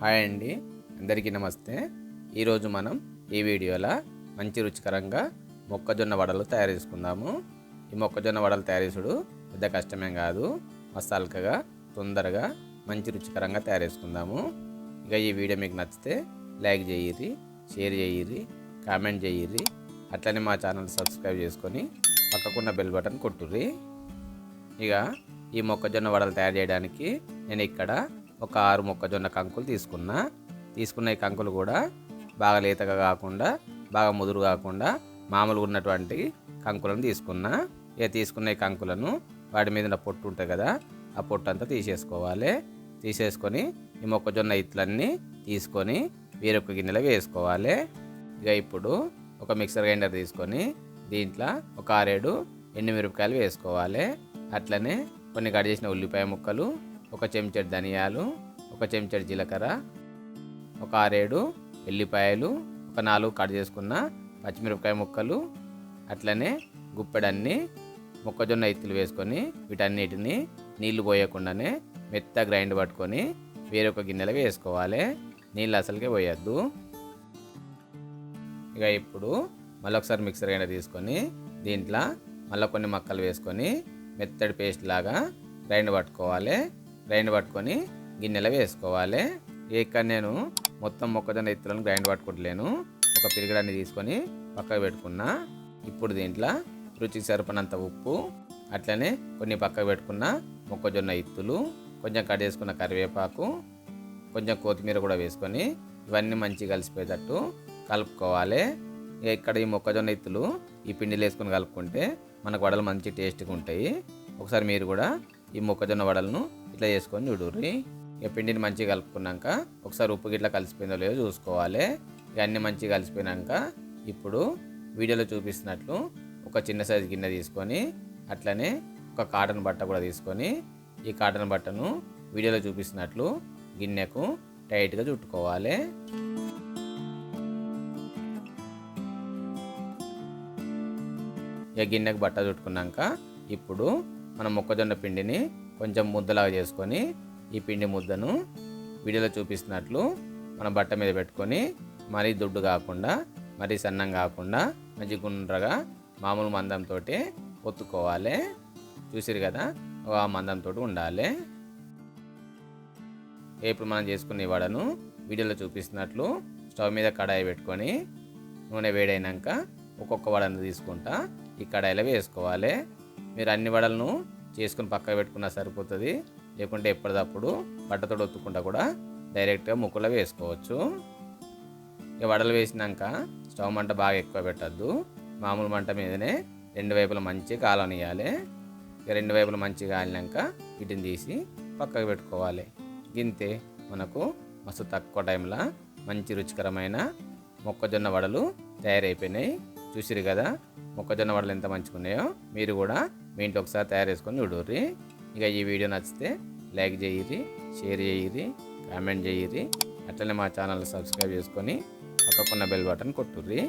Hi అండి. అందరికీ నమస్తే. ఈరోజు మనం ఈ వీడియోలో మంచి రుచికరంగా మొక్కజొన్న వడలు తయారు చేసుకుందాము. ఈ మొక్కజొన్న వడలు తయారు చేసుడు పెద్ద కష్టమేం కాదు. మసాలకగా తొందరగా మంచి రుచికరంగా తయారు చేసుకుందాము. ఇక ఈ వీడియో మీకు నచ్చితే లైక్ చేయిరి షేర్ చేయిరి కామెంట్ చేయిరి అట్లనే మా ఛానల్ సబ్స్క్రైబ్ చేసుకొని పక్కకున్న బెల్ బటన్ కొట్టుర్రి. ఇక ఈ మొక్కజొన్న వడలు తయారు చేయడానికి నేను ఇక్కడ ఒక ఆరు మొక్కజొన్న కంకులు తీసుకున్నా. తీసుకున్న ఈ కంకులు కూడా బాగా లేతగా కాకుండా బాగా ముదురు కాకుండా మామూలుగా ఉన్నటువంటి కంకులను తీసుకున్నా. ఇక తీసుకున్న ఈ కంకులను వాటి మీద ఉన్న పొట్టు ఉంటుంది కదా ఆ పొట్టు అంతా తీసేసుకోవాలి. తీసేసుకొని ఈ మొక్కజొన్న ఇట్లన్నీ తీసుకొని వేరొక గిన్నెలో వేసుకోవాలి. ఇక ఇప్పుడు ఒక మిక్సర్ గ్రైండర్ తీసుకొని దీంట్లో ఒక ఆరేడు ఎండుమిరపకాయలు వేసుకోవాలి. అట్లనే కొన్ని కట్ చేసిన ఉల్లిపాయ ముక్కలు ఒక చెంచాడు ధనియాలు ఒక చెంచాడు జీలకర్ర ఒక ఆరేడు ఎల్లిపాయలు ఒక నాలుగు కట్ చేసుకున్న పచ్చిమిరపకాయ ముక్కలు అట్లనే గుప్పెడన్ని మొక్కజొన్న ఇత్తులు వేసుకొని వీటన్నిటిని నీళ్ళు పోయకుండానే మెత్త గ్రైండ్ పట్టుకొని వేరొక గిన్నెలో వేసుకోవాలి. నీళ్ళు అసలుకే పోయొద్దు. ఇక ఇప్పుడు మళ్ళీ ఒకసారి మిక్సర్ గ్రైండర్ తీసుకొని దీంట్లో మళ్ళీ కొన్ని మక్కలు వేసుకొని మెత్తడి పేస్ట్ లాగా గ్రైండ్ పట్టుకోవాలి. గ్రైండ్ పట్టుకొని గిన్నెలో వేసుకోవాలి. ఇక్కడ నేను మొత్తం మొక్కజొన్న ఇత్తులను గ్రైండ్ పట్టుకుంటలేను. ఒక పిరిగడాన్ని తీసుకొని పక్కకు పెట్టుకున్నా. ఇప్పుడు దీంట్లో రుచికి సరిపడినంత ఉప్పు అట్లనే కొన్ని పక్కకు పెట్టుకున్న మొక్కజొన్న ఇత్తులు కొంచెం కట్ చేసుకున్న కరివేపాకు కొంచెం కొత్తిమీర కూడా వేసుకొని ఇవన్నీ మంచిగా కలిసిపోయేటట్టు కలుపుకోవాలి. ఇక్కడ ఈ మొక్కజొన్న ఇత్తులు ఈ పిండిలు వేసుకొని కలుపుకుంటే మనకు వడలు మంచి టేస్ట్గా ఉంటాయి. ఒకసారి మీరు కూడా ఈ మొక్కజొన్న వడలను ఇట్లా చేసుకొని చూడుర్రి ఇక పిండిని మంచిగా కలుపుకున్నాక ఒకసారి ఉప్పు గిట్లా కలిసిపోయిందో లేదో చూసుకోవాలి. ఇక అన్నీ మంచిగా కలిసిపోయినాక ఇప్పుడు వీడియోలో చూపిస్తున్నట్లు ఒక చిన్న సైజు గిన్నె తీసుకొని అట్లనే ఒక కాటన్ బట్ట కూడా తీసుకొని ఈ కాటన్ బట్టను వీడియోలో చూపిస్తున్నట్లు గిన్నెకు టైట్గా చుట్టుకోవాలి. ఇక గిన్నెకు బట్ట చుట్టుకున్నాక ఇప్పుడు మన మొక్కజొన్న పిండిని కొంచెం ముద్దలాగా చేసుకొని ఈ పిండి ముద్దను వీడియోలో చూపిస్తున్నట్లు మన బట్ట మీద పెట్టుకొని మరీ దుడ్డు కాకుండా మరీ సన్నం కాకుండా మంచి గుండ్రగా మామూలు మందంతో ఒత్తుకోవాలి. చూసిరు కదా? ఆ మందంతో ఉండాలి. ఇప్పుడు మనం చేసుకున్న వడను వీడియోలో చూపిస్తున్నట్లు స్టవ్ మీద కడాయి పెట్టుకొని నూనె వేడైనాక ఒక్కొక్క వడను తీసుకుంటా ఈ కడాయిలో వేసుకోవాలి. మీరు అన్ని వడలను చేసుకుని పక్కకు పెట్టుకున్నా సరిపోతుంది. లేకుంటే ఎప్పటిదప్పుడు బట్టతో ఒత్తుకుంటా కూడా డైరెక్ట్గా ముక్కులో వేసుకోవచ్చు. ఇక వడలు వేసినాక స్టవ్ మంట బాగా ఎక్కువ పెట్టద్దు. మామూలు మంట మీదనే రెండు వైపులు మంచిగా కాలనియాలి ఇక రెండు వైపులు మంచిగా కాలినాక వీటిని తీసి పక్కకు పెట్టుకోవాలి. గింతే మనకు మస్తు తక్కువ టైంలో మంచి రుచికరమైన మొక్కజొన్న వడలు తయారైపోయినాయి. చూసిరు కదా మొక్కజొన్న వడలు ఎంత మంచిగా ఉన్నాయో మీరు కూడా మీ ఇంట్లో ఒకసారి తయారు చేసుకొని చూడుర్రి. ఇక ఈ వీడియో నచ్చితే లైక్ చేయిరి షేర్ చేయిరి కామెంట్ చేయిరి అట్లనే మా ఛానల్ సబ్స్క్రైబ్ చేసుకొని పక్కకున్న బెల్ బటన్ కొట్టుర్రి.